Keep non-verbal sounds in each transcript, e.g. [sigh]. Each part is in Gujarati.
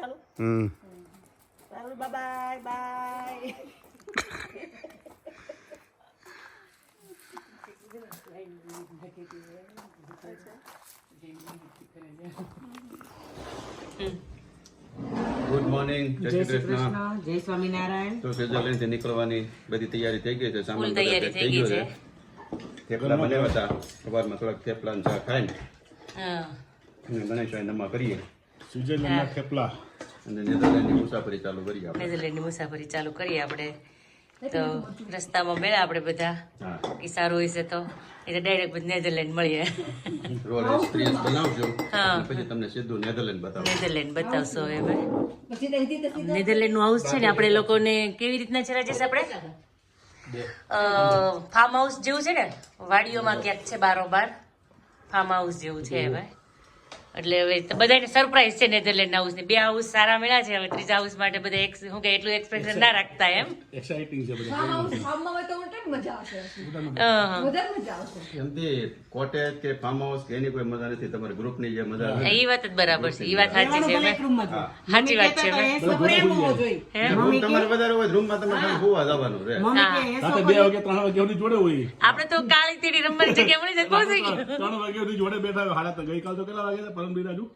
ચાલુ. હમ. સારું by bye. Good morning Jai Shri Krishna. જય સ્વામિનારાયણ. તો સ્વિટ્ઝરલેન્ડથી નીકળવાની બધી તૈયારી થઈ ગઈ છે સામાન તૈયારી થઈ ગઈ છે. થેપલા બનાવ્યા હતા સવારમાં થોડાક થેપલા ને ચા ખાઈને. હા. અને ગણેશભાઈ નમા કરીએ. સ્વિટ્ઝરલેન્ડના થેપલા. અને નેધરલેન્ડની મુસાફરી ચાલુ કરીએ આપણે. નેધરલેન્ડની મુસાફરી ચાલુ કરીએ આપણે. તો રસ્તામાં મળ્યા આપણે બધા. કે એ સારું હશે તો. એટલે ડાયરેક્ટ બધું નેધરલેન્ડ મળીએ. રોડ એક્સપિરિયન્સ બનાવજો. હા. પછી તમને સીધું નેધરલેન્ડ બતાવો. નેધરલેન્ડ બતાવશો હવે. નેધરલેન્ડનું હાઉસ છે ને આપણે લોકોને કેવી રીતના છે રાજેશ આપણે? ફાર્મ હાઉસ જેવું છે ને? વાડીઓમાં ક્યાંક છે બારોબાર? ફાર્મ હાઉસ જેવું છે હવે. એટલે હવે તો બધાને સરપ્રાઈઝ છે નેધરલેન્ડ હાઉસની. બે હાઉસ સારા મળ્યા છે હવે ત્રીજા હાઉસ માટે બધા એક શું કે એટલું એક્સપેક્ટેશન ના રાખતા એમ. એક્સાઇટિંગ છે બધા. હા. એમથી કોટેજ કે ફાર્મ હાઉસ કે એની કોઈ મજા નથી તમારે ગ્રુપની જે મજા આવે. એ વાત જ બરાબર છે એ વાત સાચી છે હોય. સાચી વાત છે મે પ્રેમ હોવો જોઈએ મમ્મી તમારે વધારે હોય રૂમમાં તમારે હોવા જવાનું રહે મમ્મી કે એ રાતે બે વાગે ત્રણ વાગે સુધી જોડે હોય. આપણે તો કાળી તીડી રમવાની જગ્યા મળી જાય પહોંચી ગયું. ત્રણ વાગે સુધી જોડે બેઠા હોય હાડા તો ગઈકાલ તો કેટલા વાગે હતા પરમ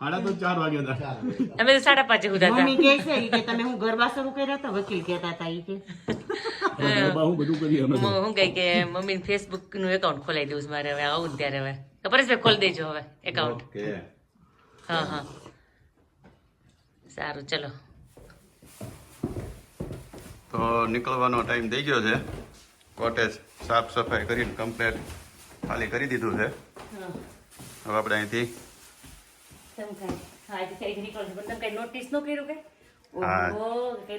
સાડા તો ચાર વાગ્યા હતા. અમે તો સાડા પાંચે ઉધા હતા. મમ્મી કે છે કે તમે હું ગરબા શરૂ કર્યા હતા વકીલ કહેતા હતા ઈ કે. હું બધું કરીએ અમે હું કઈ કે મમ્મી ફેસબુકનું એકાઉન્ટ ખોલાવી દઉં મારે હવે આવું ને ત્યારે હવે. પરેશભાઈ ખોલી દેજો હવે એકાઉન્ટ હા હા. સારું ચલો. તો નીકળવાનો ટાઈમ થઈ ગયો છે. કોટેજ સાફ સફાઈ કરીને કમ્પ્લેટ ખાલી કરી દીધું છે. હવે આપણે અહીંથી તમે કઈ હા આજે કઈ નીકળો પણ તમે કઈ નોટિસ નો કર્યું કે? હા. ઓહો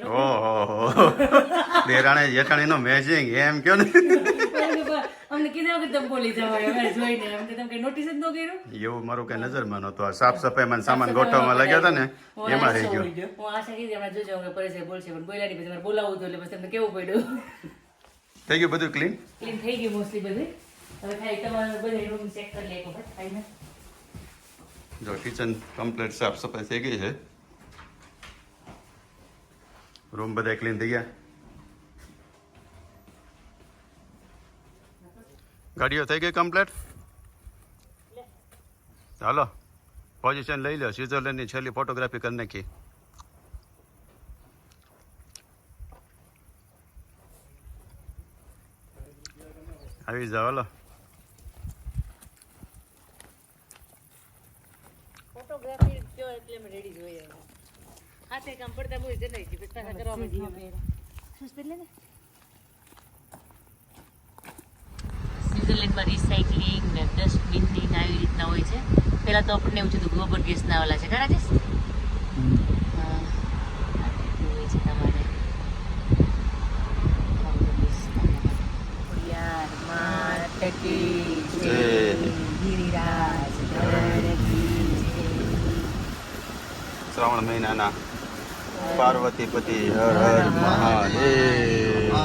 નો ઓહો દેરાણે જેઠાણીનો મેચિંગ એમ કયો ને? અમને કીધું કે તમે બોલી જાવ જોઈને એમ તમે કઈ નોટિસ જ ન કર્યું? એવું મારું કઈ નજરમાં નહોતું. આ સાફ સફાઈમાં સામાન ગોઠવવામાં લાગ્યા હતા ને એમાં રહી ગયો. હું આશા કીધી હમણાં જોજો બોલશે પણ બોલ્યા નહીં પછી બોલાવું હતું એટલે પછી તમને કેવું પડ્યું? થઈ ગયું બધું ક્લીન ક્લીન થઈ ગયું મોસ્ટલી બધું. હવે ખાલી તમારે બધે રૂમ ચેક કરી લે એક વખત ખાઈને જો કિચન કમ્પ્લીટ સાફ સફાઈ થઈ ગઈ છે રૂમ બધા ક્લીન થઈ ગયા ગાડીઓ થઈ ગઈ કમ્પ્લીટ હાલો પોઝિશન લઈ લો સ્વિટ્ઝરલેન્ડની છેલ્લી ફોટોગ્રાફી કરી નાખી આવી જાઓ હાલો ફોટોગ્રાફી કયો એટલે અમે રેડી જોઈએ હાથે કામ પડતા બહુ જણાઈ ગયું પછી સ્વિટ્ઝરલેન્ડમાં રિસાયકલિંગ ને ડસ્ટબિનની ને આવી રીતના હોય છે. પહેલાં તો આપણને એવું છે તો ગોબર ગેસના આવેલા છે. ખરા રીતનું હોય છે તમારે શ્રાવણ મહિનાના પાર્વતી પતિ હર હર મહાદેવ.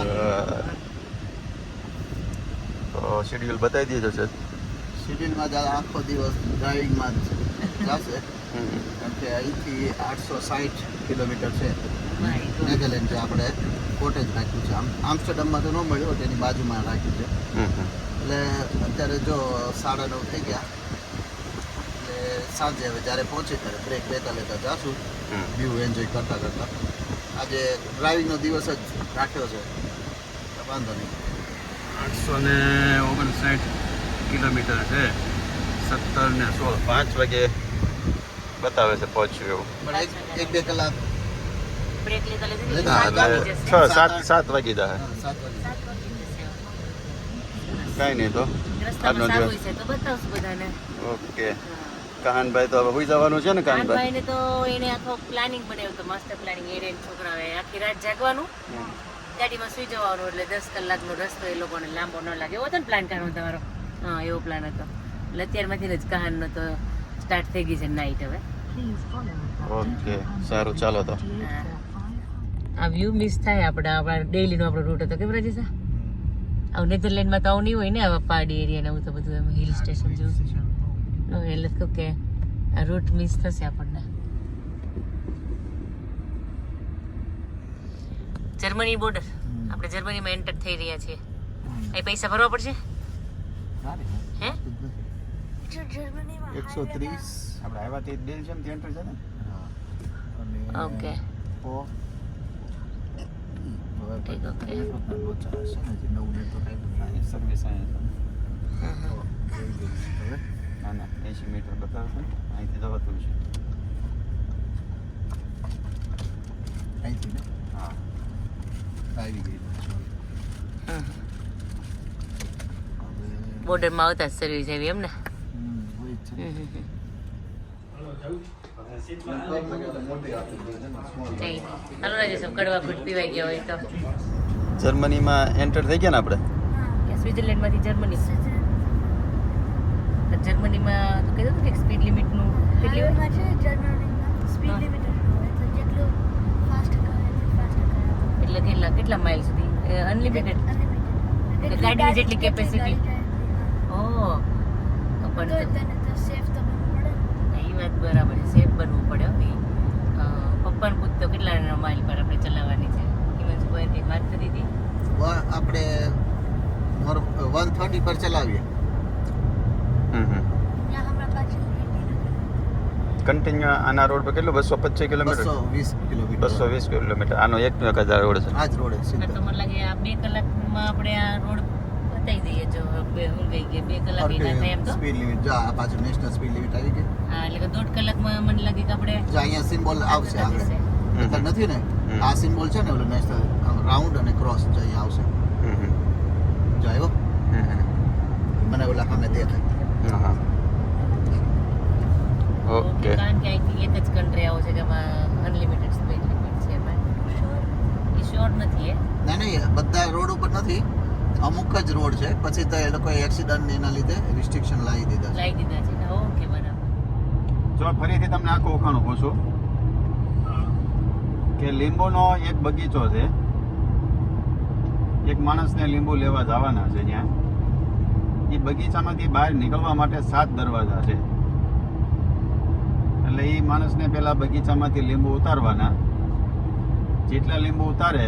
તો શેડ્યુલ બતાવી દીધો છે. શિબિરમાં જ આખો દિવસ ડ્રાઇવિંગમાં જ જશે. કારણ કે અહીંથી આઠસો સાઠ કિલોમીટર છે. નેધરલેન્ડ જે આપણે કોટેજ રાખ્યું છે. આમ આમસ્ટરડમમાં તો ન મળ્યો તેની બાજુમાં રાખ્યું છે. એટલે અત્યારે જો સાડા નવ થઈ ગયા સાંજે હવે જ્યારે પહોંચે ત્યારે બ્રેક લેતા લેતા જાશું. વ્યૂ એન્જોય કરતા કરતા. આજે ડ્રાઇવિંગનો દિવસ જ રાખ્યો છે. વાંધો નહીં. આઠસો ને ઓગણસાઠ કિલોમીટર છે. સત્તર ને સોળ. પાંચ વાગે બતાવે છે પહોંચ્યું એવું. પણ એક બે કલાક. બ્રેક લેતા લેતા લેતા હા સાત. છ સાત સાત વાગી કાંઈ નહીં તો. આજનો દિવસ છે તો બતાવશું બધાને. ઓકે. કહાનભાઈ તો હવે હોઈ જવાનું છે ને કાનભાઈ? ને તો એને આખો પ્લાનિંગ બનાવ્યો તો માસ્ટર પ્લાનિંગ એને છોકરાઓએ આખી રાત જાગવાનું. ગાડીમાં સુઈ જવાનું એટલે દસ કલાકનો રસ્તો એ લોકોને લાંબો ન લાગે. એવો હતો ને પ્લાન કરવાનો તમારો? હા એવો પ્લાન હતો. એટલે અત્યારમાંથી જ કહાનનો તો સ્ટાર્ટ થઈ ગઈ છે નાઈટ હવે. ઓકે સારું ચાલો તો. આ વ્યૂ મિસ થાય આપણે આપણા ડેઈલીનો આપણો રૂટ હતો કેમ રાજેશા? આવું નેધરલેન્ડમાં તો આવું નહીં હોય ને આવા પહાડી એરિયા ને આવું તો બધું એમ હિલ સ્ટેશન જેવું. તો એ લખ્યું કે રૂટ મિસ થશે આપણને. જર્મની બોર્ડર આપણે જર્મનીમાં એન્ટર થઈ રહ્યા છીએ. એ પૈસા ભરવા પડશે? હે? એકસો ત્રીસ. આપણે આવ્યા તે એન્ટર છે ને? ઓકે. ઓ ઠીક ઓકે નવું નેટવર્ક સર્વિસ આવે ના ના એંશી મીટર બતાવશે અહીંથી જવાતું છે અહીંથી ને? હા. આવી ગઈ બોર્ડરમાં આવતા જ સર્વિસ આવી એમ ને જર્મનીમાં એન્ટર થઈ ગયા ને આપણે? કે સ્વિટરલેન્ડમાંથી જર્મની જર્મનીમાં તો કીધું હતું કે સ્પીડ લિમિટનું કેટલી હોય? એટલે કેટલા કેટલા માઇલ સુધી? અનલિમિટેડ ગાડીની જેટલી કેપેસિટી ઓહ તો પણ તો- એ વાત બરાબર છે સેફ બનવું પડે હવે પપ્પાને પૂછતો કેટલા માઇલ પર આપણે ચલાવવાની છે? હિમાંશુ ભાઈ વાત કરી હતી? આપણે વન થર્ટી પર ચલાવીએ. કન્ટિન્યુ આના રોડ પર કેટલું? બસો પચીસ કિલોમીટર? બસો વીસ કિલોમીટર. બસો વીસ કિલોમીટર. આનો એક હજાર રોડ છે. આ જ રોડ છે તો મને લાગે આ બે કલાકમાં આપણે આ રોડ બતાવી દઈએ જો બે હું ગઈ ગયા બે કલાક એના થાય એમ તો? સ્પીડ લિમિટ જો આ પાછું નેશનલ સ્પીડ લિમિટ આવી ગઈ. હા એટલે કે દોઢ કલાકમાં મને લાગે કે આપણે જો અહીંયા સિમ્બોલ આવશે આગળ. નથી ને? આ સિમ્બોલ છે ને ઓલો નેશનલ રાઉન્ડ અને ક્રોસ જો અહીંયા આવશે. હમ હમ. જો આવ્યો. મને ઓલા સામે દેખાય હા ઓકે કારણ કે અહીંથી એક જ કન્ટ્રી આવો છે કે અનલિમિટેડ સ્પીડ લિમિટ છે એમાં. એ શ્યોર નથી એ ના નહીં બધા રોડ ઉપર નથી. અમુક જ રોડ છે. પછી તો એ લોકો એક્સિડન્ટ એના લીધે રિસ્ટ્રિક્શન લાવી દીધા છે. લાવી દીધા છે ઓકે બરાબર. ચલો ફરીથી તમને આખું કહું પૂછું કે લીંબુનો એક બગીચો છે. એક માણસને લીંબુ લેવા જવાના છે ત્યાં. એ બગીચામાંથી બહાર નીકળવા માટે સાત દરવાજા છે. એટલે એ માણસને પહેલાં બગીચામાંથી લીંબુ ઉતારવાના. જેટલા લીંબુ ઉતારે,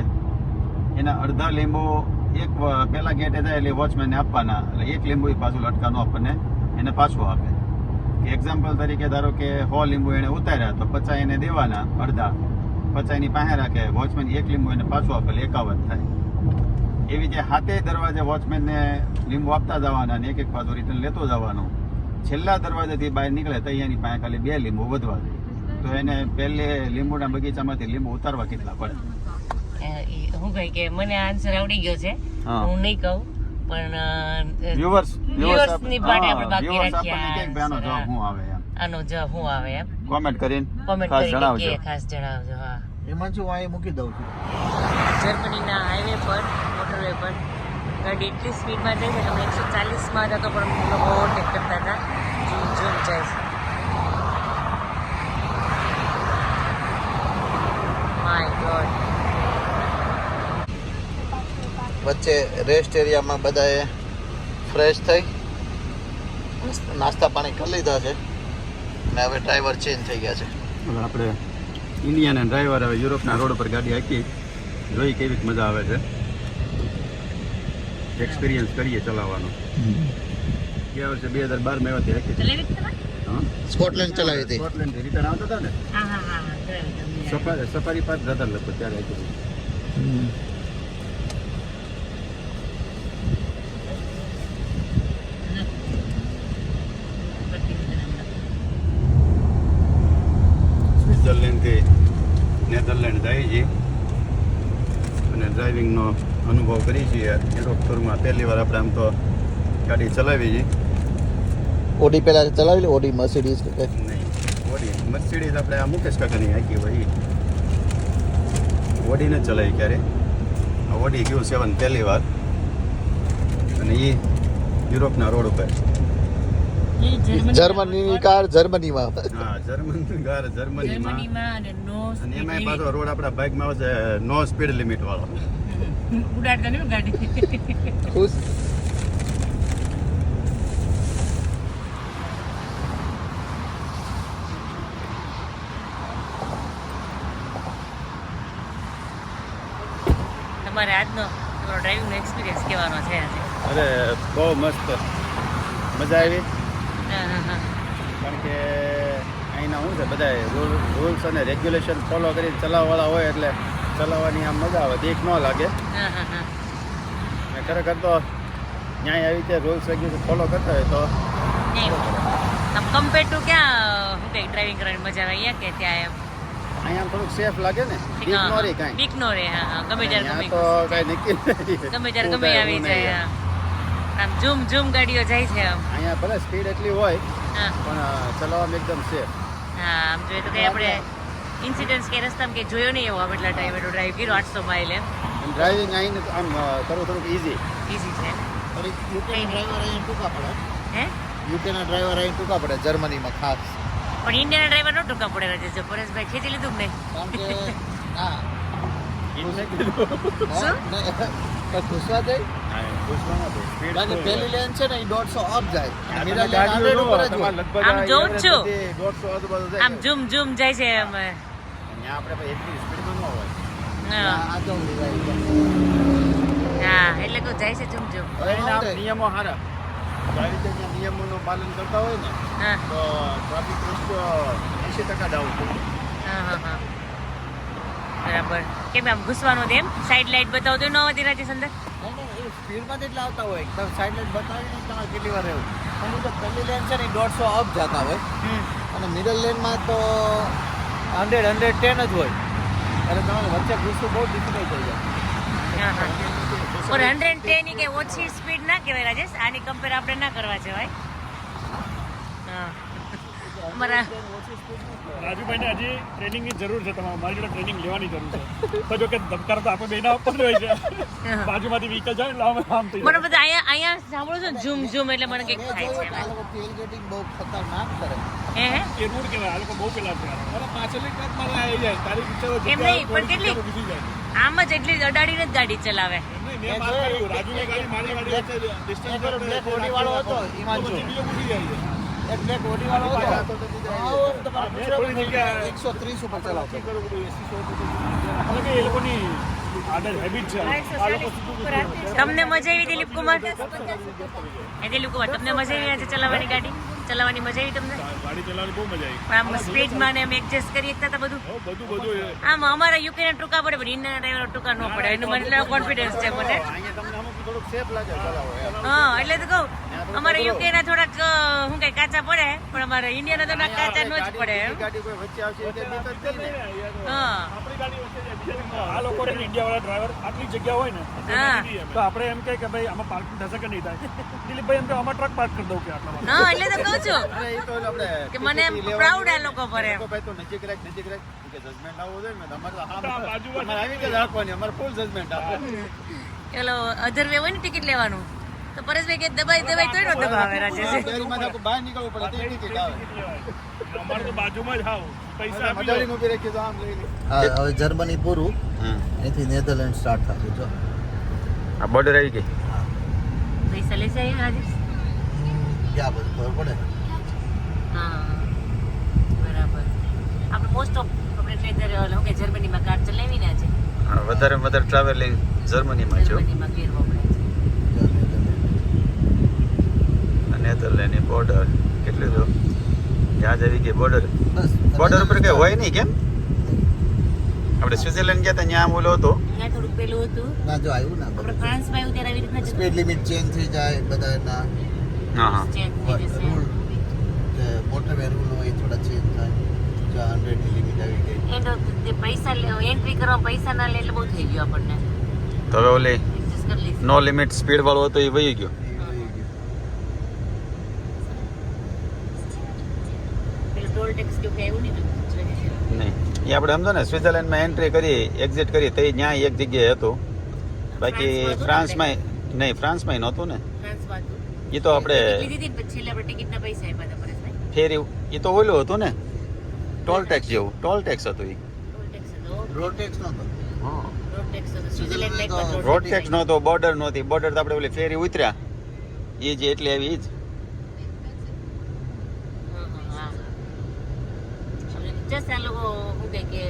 એના અડધા લીંબુ એક પહેલાં ગેટે જાય એટલે વોચમેનને આપવાના. એટલે એક લીંબુ એ પાછું લટકાનું આપણને, એને પાછું આપે. એક્ઝામ્પલ તરીકે ધારો કે સો લીંબુ એને ઉતાર્યા, તો પચાસ એને દેવાના અડધા. પચાસ એની પાસે રાખે, વોચમેન એક લીંબુ એને પાછું આપે, એટલે એકાવન થાય. એવી જે હાથે દરવાજે વોચમેનને લીંબુ આપતા જવાના અને એક એક પાછું રિટર્ન લેતો જવાનું. છેલ્લા દરવાજાથી બહાર નીકળે તો અહીંયાની પાસે ખાલી બે લીંબુ વધવા દે. તો એને પહેલે લીંબુના બગીચામાંથી લીંબુ ઉતારવા કેટલા પડે? હું કઈ કે મને આન્સર આવડી ગયો છે. હું. નહીં કહું પણ વ્યુઅર્સ વ્યુઅર્સની માટે આપણે બાકી રાખ્યા. કંઈક બેનો જવાબ હું આવે એમ. આનો જવાબ હું આવે એમ. કોમેન્ટ કરીને કોમેન્ટ ખાસ કરીને જણાવજો. ખાસ જણાવજો હા. એમાં જો અહીં મૂકી દઉં છું. જર્મનીના હાઈવે પર મોટરવે પર. ગાડી એટલી સ્પીડમાં જાય છે તમે એકસો ચાલીસમાં જતો પણ લોકો ઓવરટેક કરતા હતા. ગોડ વચ્ચે રેસ્ટ એરિયામાં બધાએ ફ્રેશ થઈ. નાસ્તા પાણી કરી લીધા છે. અને હવે ડ્રાઈવર ચેન્જ થઈ ગયા છે. હવે આપણે ઇન્ડિયાના ડ્રાઈવર હવે યુરોપના રોડ પર ગાડી હાકી. જોઈ કેવી મજા આવે છે. એક્સપિરિયન્સ કરીએ ચલાવવાનો. ગયા વર્ષે બે હજાર એવાથી હાકી છે ચલાવી તમે? સ્કોટલેન્ડ ચલાવી હતી. સ્કોટલેન્ડ રિટર્ન આવતા હતા ને? સફારી સફારી પાર્ક જતા લગભગ ત્યારે હતી. સ્વિટ્ઝરલેન્ડથી નેધરલેન્ડ જાય છે. અને ડ્રાઇવિંગનો અનુભવ કરી છીએ. યુરોપ ટૂરમાં પહેલી વાર આપણે આમ તો ગાડી ચલાવી છે. ઓડી પહેલાં ચલાવી લે ઓડી મર્સિડીઝ કે કંઈ? નહીં ઓડી. મર્સિડીઝ આપણે આ મુકેશ કાકાની હાકી હોય ઓડી ન ચલાવી ક્યારે? આ ઓડી ગયું સેવન પહેલી વાર. અને એ યુરોપના રોડ ઉપર. જર્મનીની કાર જર્મનીમાં. હા જર્મની કાર જર્મનીમાં. જર્મનીમાં અને એમાં પાછો રોડ આપણા બાઇકમાં આવશે નો સ્પીડ લિમિટ વાળો. ઉડાડતા નહીં ગાડી. ખુશ? તમારે આજનો તમારો ડ્રાઇવિંગનો એક્સપિરિયન્સ કહેવાનો છે આજે. અરે બહુ મસ્ત. મજા આવી? હા હા હા. કારણ કે અહીંના શું છે બધા રૂલ્સ અને રેગ્યુલેશન ફોલો કરીને ચલાવવાળા હોય એટલે ચલાવવાની આમ મજા આવે દેખ ન લાગે. હા હા હા. અને ખરેખર તો ન્યાય આવી રીતે રૂલ્સ રેગ્યુલેશન ફોલો કરતા હોય તો આમ કમ્પેર ટુ ક્યાં શું કંઈક ડ્રાઇવિંગ કરવાની મજા આવે? અહીંયા કે ત્યાં એમ? અહીંયા થોડુંક સેફ લાગે ને બીક નો રે. કાંઈ. બીક નો રે હા ગમે ત્યારે ગમે. તો કાંઈ નક્કી. ગમે ત્યારે ગમે આવી જાય આમ ઝૂમ ઝૂમ ગાડીઓ જાય છે આમ. અહીંયા ભલે સ્પીડ એટલી હોય પણ ચલાવવામાં એકદમ સેફ હા આમ જોઈએ તો કઈ આપણે ઇન્સિડન્સ કે રસ્તામાં કે જોયો નહીં એવો આપણે એટલા ટાઈમે ડ્રાઈવ કર્યો આઠસો માઇલ એમ. ડ્રાઇવિંગ આવીને આમ કરવું થોડુંક ઇઝી ઈઝી છે. યુકેના ડ્રાઈવર અહીં ટૂંકા પડે. હે? યુકેના ડ્રાઈવર અહીં ટૂંકા પડે જર્મનીમાં ખાસ. પણ ઇન્ડિયાના ડ્રાઈવર નો ટૂંકા પડે છે પરેશભાઈ ખેંચી લીધું [laughs] ને. એ દોઢસો અપ જાય. મિરર લેન 100 ઉપર જ હોય. આમ ઝૂમ ઝૂમ જાય છે અમે હા. આ જો લીધા હા એટલે કહું જાય છે ઝૂમ નિયમો તો આવી રીતે નિયમોનું પાલન કરતા હોય ને હા. તો ટ્રાફિક રસ્તો એંશી ટકા ડાઉન થઈ હા હા હા. બરાબર. કેમ આમ ઘૂસવાનું તેમ? સાઈડ લાઈટ બતાવતો ન હતી રાજેશ અંદર સ્પીડમાં જેટલા આવતા હોય. તમે સાઈડ લાઈટ બતાવીને તમારે કેટલી વાર રહેવું. એ તો પહેલી લેન છે ને દોઢસો અપ જતા હોય. અને મિડલ લેનમાં તો હંડ્રેડ હંડ્રેડ ટેન જ હોય. એટલે તમારે વચ્ચે ઘૂસવું બહુ ડિફિકલ્ટ થઈ જાય. પણ હંડ્રેડ ટેન કે ઓછી સ્પીડ ના કહેવાય રાજેશ. આની કમ્પેર આપણે ના કરવા જવાય. અમારા રાજુભાઈને હજી ટ્રેનિંગની જરૂર છે તમારે. મારી જોડે ટ્રેનિંગ લેવાની જરૂર છે. તો જો કે ધબકાર તો આપણે બેના ઉપર હોય છે. બાજુમાંથી વ્હીકલ જાય એટલે આમ આમ થઈ મને બધા અહીંયા અહીંયા સાંભળું છું ઝૂમ ઝૂમ એટલે મને કંઈક થાય છે આ લોકો ટેલ ગેટિંગ બહુ ખતરનાક કરે. હે હે? એ રૂટ કહેવાય આ લોકો બહુ પેલા છે. અરે પાછળની ટ્રક મારે આવી જાય તારી ઈચ્છા એમ નહીં, પણ કેટલી? આમ જ એટલી અડાડીને જ ગાડી ચલાવે. વાળો હતો, હિમાંશુ. એક બ્લેક ઓડી વાળો હતો. એકસો ત્રીસ ઉપર ચલાવતો. એ લોકોની. તમને મજા આવી દિલીપ કુમાર એ દિલીપ કુમાર તમને મજા આવી આજે ચલાવવાની ગાડી? ચલાવવાની મજા આવી તમને? ગાડી ચલાવવાની બહુ મજા આવી. આમ સ્પીડમાં ને એમ એડજસ્ટ કરી શકતા બધું? બધું બધું આમ અમારા યુકે ના ટૂંકા પડે પણ ઇન્ડિયન ડ્રાઈવર ટૂંકા ન પડે. એનું મને કોન્ફિડન્સ છે મને. અહીંયા તમને અમુક થોડુંક સેફ લાગે ચલાવો હા એટલે તો કહું અમારા યુકે ના થોડાક શું કઈ કાચા પડે પણ અમારે ઇન્ડિયા ના ના કાચા નો જ પડે. હા. આ લોકો ઇન્ડિયા વાળા ડ્રાઈવર આટલી જગ્યા હોય ને તો આપણે એમ કહે કે ભાઈ આમાં પાર્કિંગ થશે કે નહીં થાય? દિલીપભાઈ એમ કે આમાં ટ્રક પાર્ક કરી દઉં કે આટલા હા એટલે તો કહું છું. કે મને એમ ટિકિટ આ લોકો પર એમ. ભાઈ તો નજીક રાખ નજીક રાખ. કે જજમેન્ટ જોઈએ ને તમારે હા અમારે આવી રીતે રાખવાની અમારે ફૂલ જજમેન્ટ આપો. અધર વે હોય ને ટિકિટ લેવાનું? તો પરેશભાઈ કે દબાઈ દબાઈ તોય નો દબાવે રાજેશ. ડેરીમાંથી આખું બહાર નીકળવું પડે તે ટિકિટ આવે. અમારે તો બાજુમાં જ હાવ. પૈસા આપી ઊભી રાખી તો આમ લઈને હવે જર્મની પૂરું. અહીંથી નેધરલેન્ડ સ્ટાર્ટ થતું જો. આ બોર્ડર આવી ગઈ? પૈસા લેશે અહીંયા રાજેશ? ક્યાં બધું ખબર પડે? હા બરાબર. આપણે મોસ્ટ ઓફ આપણે ટ્રેનર હું કે જર્મનીમાં કાર ચલાવીને આજે. હા, વધારે વધારે ટ્રાવેલિંગ જર્મનીમાં છો જર્મનીમાં ફેરવો પડે છે જો નેધરલેન્ડ. નેધરલેન્ડની બોર્ડર કેટલું જો ત્યાં જ આવી ગઈ બોર્ડર બસ બોર્ડર ઉપર કઈ હોય નહીં કેમ? આપણે સ્વિટરલેન્ડ ગયા હતા ત્યાં આમ ઓલો હતો. ત્યાં થોડુંક પેલું હતું. ના જો આવ્યું ને આપણે ફ્રાન્સમાં આવ્યું ત્યારે આવી રીતના સ્પીડ લિમિટ ચેન્જ થઈ જાય બધા એના હા હા. ચેન્જ થઈ જશે. રૂલ હોય એ થોડા ચેન્જ થાય. જો હંડ્રેડની લિમિટ આવી ગઈ. એ તો તે પૈસા એન્ટ્રી કરવા પૈસા ના લે એટલે બહુ થઈ ગયું આપણને. તો હવે ઓલી નો લિમિટ સ્પીડ વાળો હતો એ વહી ગયું. પેલું ટોલ ટેક્સ કેવું કઈ આવ્યું નહીં. ને નહીં એ આપણે સમજો ને સ્વિટરલેન્ડમાં એન્ટ્રી કરી એક્ઝિટ કરી તો ત્યાં એક જગ્યાએ હતું. બાકી ફ્રાન્સમાં હતું ફ્રાન્સમાં નહીં ફ્રાન્સમાં નહોતું ને. ફ્રાન્સમાં હતું. એ તો આપણે ટિકિટ લીધી હતી ને પછી છેલ્લે આપણે ટિકિટના પૈસા આપ્યા હતા પરેશભાઈ. ફેરી એ તો ઓલું હતું ને ટોલ ટેક્સ જેવું ટોલ ટેક્સ હતું એ ટોલ ટેક્સ હતો રોડ ટેક્સ નહોતો. રોડ ટેક્સ હતો. સ્વિટરલેન્ડ લાઈક પર રોડ ટેક્સ નહોતો બોર્ડર નહોતી. બોર્ડર તો આપણે ઓલી ફેરી ઉતર્યા. એ જે એટલી આવી એ જ. જસ્ટ આ લોકો શું કહે કે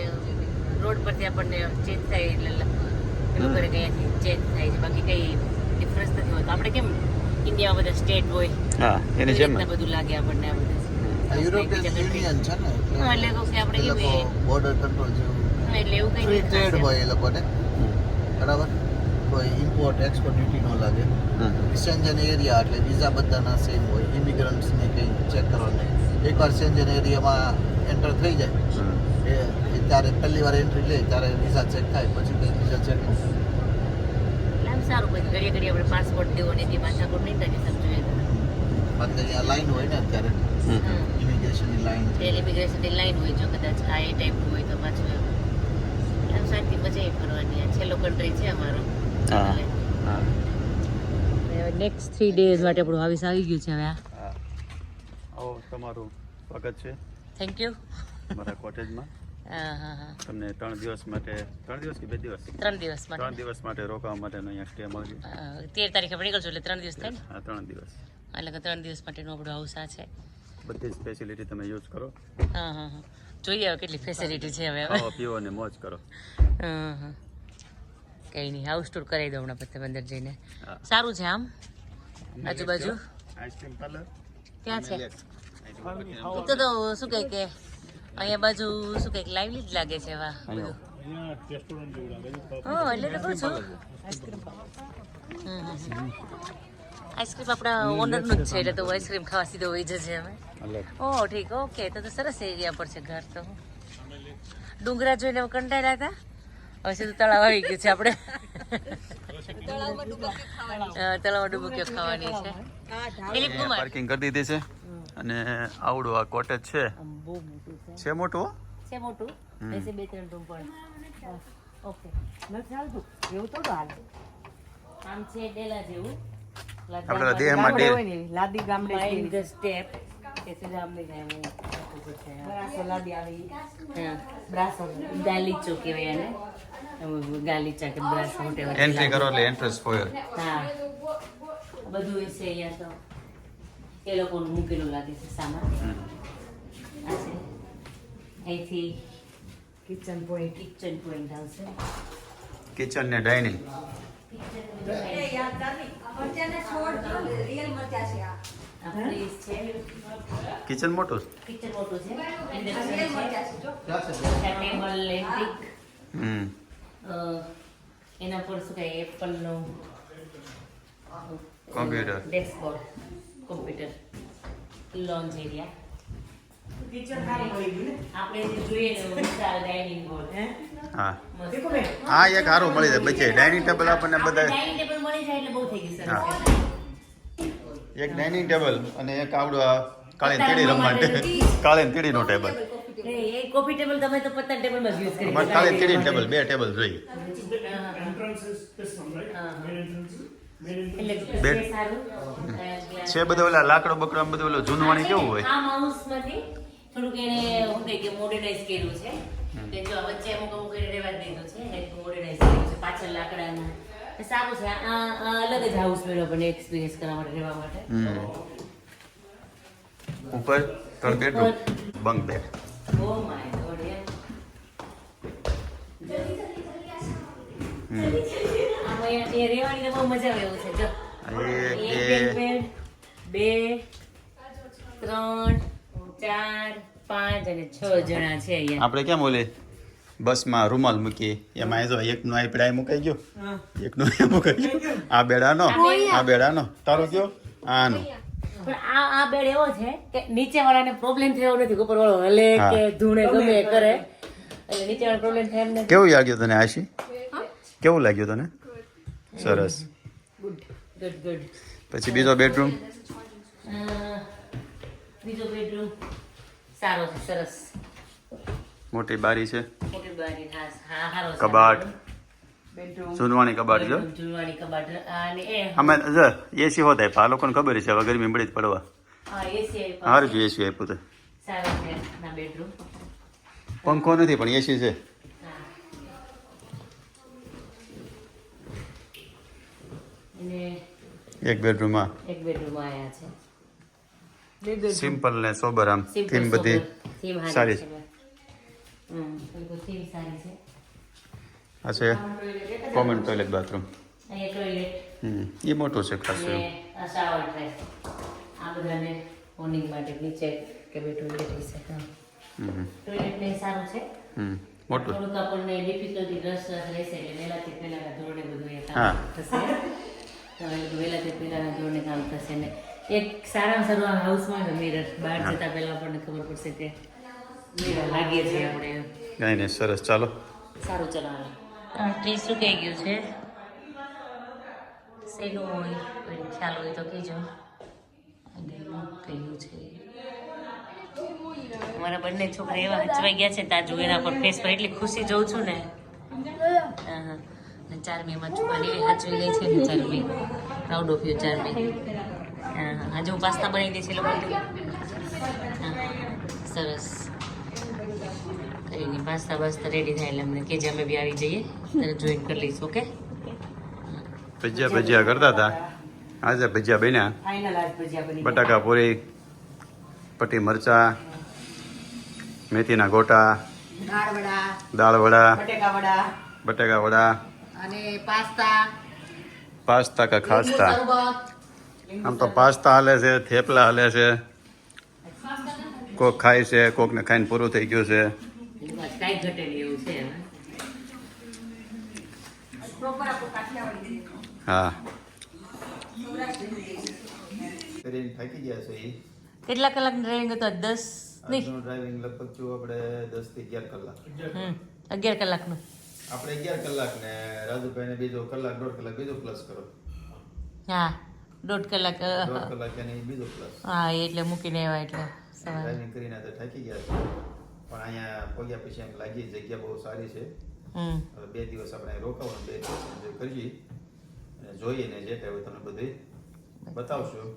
રોડ પરથી આપણને ચેન્જ થાય એટલે એ લોકોને કઈ ચેન્જ થાય છે. બાકી કઈ ડિફરન્સ નથી હોતો. આપણે કેમ ઇન્ડિયા બધા સ્ટેટ હોય? હા એને જેમ બધું લાગે આપણને આ બધા. યુરોપિયન યુનિયન છે ને એટલે તો કે આપણે કેવું બોર્ડર કંટ્રોલ જેવું એટલે એવું કઈ ટ્રેડ હોય એ લોકોને. બરાબર? કોઈ ઇમ્પોર્ટ એક્સપોર્ટ ડ્યુટી ન લાગે. એરિયા એટલે વિઝા બધાના સેમ હોય. ઇમિગ્રન્ટ્સને કંઈ ચેક કરવાનું નહીં. એકવાર સેન્જન એરિયામાં એન્ટર થઈ જાય. એ એ ત્યારે પહેલી વાર એન્ટ્રી લે ત્યારે વિઝા ચેક થાય પછી કંઈ વિઝા ચેક થાય. એટલે આમ સારું પછી ઘડીએ ઘડીએ આપણે પાસપોર્ટ દેવો ને માથાકૂટ નહીં થાય સમજો. બાકી લાઈન હોય ને અત્યારે. ઇમિગ્રેશનની લાઈન રેલ ઇમિગ્રેશનની લાઈન હોય જો કદાચ આ એ ટાઈપનું હોય તો પાછું એમ. શાંતિ મજા એ ફરવાની. છેલ્લો કન્ટ્રી છે અમારો. નેક્સ્ટ થ્રી ડેઝ માટે આપણું હાવીસ આવી ગયું છે હવે આ. આવો તમારું સ્વાગત છે. થેન્ક યુ મારા કોટેજમાં. [laughs] હા હા હા. તમને ત્રણ દિવસ માટે ત્રણ દિવસ કે બે દિવસ? ત્રણ દિવસ ત્રણ દિવસ માટે રોકાવા માટે અહીંયા સ્ટે મળશે તેર તારીખે આપણે નીકળશું એટલે ત્રણ દિવસ થાય હા ત્રણ દિવસ. એટલે કે ત્રણ દિવસ માટેનું આપણું હાઉસ આ છે. બધી જ ફેસિલિટી તમે યુઝ કરો. હા હા હા. જોઈએ હવે કેટલી ફેસિલિટી છે હવે. ખાઓ પીવો અને મોજ કરો. હા હા. કંઈ નહીં હાઉસ ટૂર કરાવી દઉં હમણાં પછી અંદર જઈને. સારું છે આમ? આજુબાજુ? આઈસ્ક્રીમ પાર્લર ક્યાં છે? તો તો શું કહે કે અહીંયા બાજુ શું કહે લાઈવલી જ લાગે છે વાહ બધું. અહીંયા રેસ્ટોરન્ટ જેવું લાગે છે હા એટલે તો કહું છું. આઈસ્ક્રીમ આપણા ઓનરનું જ છે એટલે તો આઈસ્ક્રીમ ખાવા સીધો વહી જશે અમે ઓ ઠીક ઓકે તો તો સરસ એરિયા પર છે ઘર તો. ડુંગરા જોઈને હવે કંટાળ્યા હતા? હવે સીધું તળાવ આવી ગયું છે આપણે. તળાવમાં ડુબક્યો ખાવાની. છે. દિલીપ કુમાર. પાર્કિંગ કરી દીધી છે. અને આવડું આ કોટેજ છે. બહુ મોટું છે. છે મોટું છે મોટું? એસે બે ત્રણ રૂમ પણ ઓકે. મેં ચાલતું? એવું તો હાલ. આમ છે ડેલા જેવું. આપણે દેહમાં ડે હોય ને લાદી ગામડે ઇન ધ સ્ટેપ કે ગામડે જાય લાદી આવી. હા. બ્રાસો ગાલીચો કહેવાય એને. ગાલીચા કે બ્રાસ એન્ટ્રી કરો એટલે એન્ટ્રન્સ ફોયર હા. બધું છે અહીંયા તો. એ લોકોનું મૂકેલું લાગે છે સામાન. આ છે. અહીંથી કિચન પોઈન્ટ કિચન પોઈન્ટ આવશે. કિચન ને ડાઇનિંગ આ. ફ્રીજ છે. કિચન મોટું કિચન મોટું છે. Table antique hmm. એના પર શું કહે એપલનો કોમ્પ્યુટર ડેસ્કબોર્ડ કોમ્પ્યુટર લોન્જ એરિયા હે? એક સારું મળી જાય. બચે ડાઇનિંગ ટેબલ આપણને બધા ડાઇનિંગ ટેબલ મળી જાય એટલે બહુ થઈ ગયું હા. એક ડાઇનિંગ ટેબલ અને એક આવડું આ કાળી તીડી રમવા કાળી ટેબલ. કોફી ટેબલ તમે તો પત્તા ટેબલમાં જ યુઝ કરી અમારે કાળી તીડી ટેબલ બે ટેબલ જોઈએ. છે બધા ઓલા લાકડો બકડો આમ બધું ઓલું જૂનવાણી કેવું હોય? આ માઉસમાંથી થોડુંક એને હું કહે કે મોડર્નાઇઝ કર્યું છે. કે જો વચ્ચે અમુક અમુક એને રહેવા દીધું છે ને મોડર્નાઇઝ કર્યું છે પાછળ લાકડાનું. સારું છે આ અલગ જ હાઉસ મેળો પણ એક્સપિરિયન્સ કરવા માટે રહેવા માટે. ઉપર third bedroom bunk bed oh my god યાર એ રહેવાની બહુ મજા આવે એવું છે. જો. એક, એક બે. bunk bed, બે ત્રણ ચાર પાંચ અને છ જણા છે અહીંયા. આપણે કેમ ઓલે બસમાં રૂમાલ મૂકીએ? એમાં એ જો એકનું આ પડાય મુકાઈ ગયો. એક એ મુકાઈ ગયો. આ બેડાનો? આ બેડાનો? તારો કયો? આનો. પણ આ આ બેડ એવો છે કે નીચે વાળાને પ્રોબ્લેમ થયો નથી. ઉપર વાળો હલે કે ધૂણે ગમે કરે. એટલે નીચે વાળા પ્રોબ્લેમ થાય કેવું લાગ્યું તને આશી? કેવું લાગ્યું તને? સરસ. પછી બીજો બેડરૂમ બીજો બેડરૂમ સારો છે સરસ. મોટી બારી છે? મોટી બારી હા હા સારો છે. કબાટ. જૂનવાણી કબાટ જો જૂનવાણી કબાટ. અને એ. અમે એસી હોતા આ લોકોને ખબર છે હવે ગરમી મળી જ પડવા. હા એસી હારું જ એસી આપ્યું તો. સારો છે ના બેડરૂમ પંખો નથી પણ એસી છે હા અને એક બેડરૂમમાં એક બેડરૂમ આયા છે. સિમ્પલ ને સોબર આમ. થીમ બધી સારી છે આ છે કોમન ટોયલેટ બાથરૂમ એ મોટું છે ખાસ આ બધાને મોર્નિંગ માટે નીચે કે બે ટોયલેટ હા. ટોયલેટ ને સારું છે. મોટું. થોડુંક આપણને ડિફિકલ્ટી રસ રહેશે એટલે પહેલાથી પહેલાના ધોરણે બધું એ હા. થશે. બધું વહેલાથી પહેલાના ધોરણે કામ થશે ને એક સારામાં સારું હાઉસમાં જ મિરર બહાર જતા પહેલાં આપણને ખબર પડશે કે મિરર લાગીએ છીએ આપણે કાંઈ નહીં, સરસ. ચાલો. સારું ચાલો ટ્રી સુકાઈ ગયું છે. સેલું હોય કોઈ ખ્યાલ હોય તો કહેજો. કહ્યું છે? મારા બંને છોકરા એવા હચવાઈ ગયા છે, તાજુ એના પર ફેસ પર. એટલી ખુશી જોઉં છું ને. હા હા. અને ચારમી એમાં છોકરા એવી હચવી ગઈ છે ને Charmi proud of you Charmi હા હા આજે હું પાસ્તા બનાવી દઈશ છે લોકો સરસ. કરીને પાસ્તા પાસ્તા બાસ્તા રેડી થાય એટલે અમને કે જે અમે બી આવી જઈએ. ત્યારે જોઈન કરી લઈશું ઓકે? ભજીયા ભજીયા કરતા હતા. આજે ભજીયા બન્યા. બટાકા પૂરી પટી મરચા મેથીના ગોટા દાળ વડા દાળ વડા. બટેકા વડા અને પાસ્તા. પાસ્તા કા ખાસ્તા? આમ તો પાસ્તા હાલે છે થેપલા હાલે છે. કોક ખાય છે કોકને ખાઈને પૂરું થઈ ગયું છે. કાંઈ ઘટે નહીં એવું છે હવે. હા. થાકી ગયા છે કેટલા કલાક ડ્રાઇવિંગ હતો? દસ નહીં. ડ્રાઇવિંગ લગભગ જો આપણે દસથી અગિયાર કલાક. અગિયાર કલાકનું. આપણે અગિયાર કલાક ને રાજુભાઈને બીજો કલાક દોઢ કલાક બીજો પ્લસ કરો. હા દોઢ કલાક દોઢ કલાક અને બીજો પ્લસ હા એટલે મૂકીને આવ્યા એટલે ડ્રાઇવિંગ કરીને તો થાકી ગયા છે. પણ અહીંયા પગ્યા પછી એમ લાગી જગ્યા બહુ સારી છે. હમ. હવે બે દિવસ આપણે રોકાવાનું બે દિવસ એન્જોય કરીએ. અને જોઈએ ને જે કાંઈ તમને બધું બતાવશું.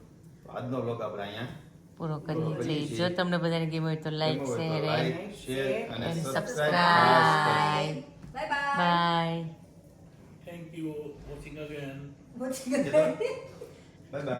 આજનો લોક આપણે અહીંયા પૂરો કરીએ છીએ. જો તમને બધાને ગમ્યું હોય તો લાઈક શેર અને and Bye bye. Bye. Thank you. for Watching again. Watching again. Bye bye. [laughs]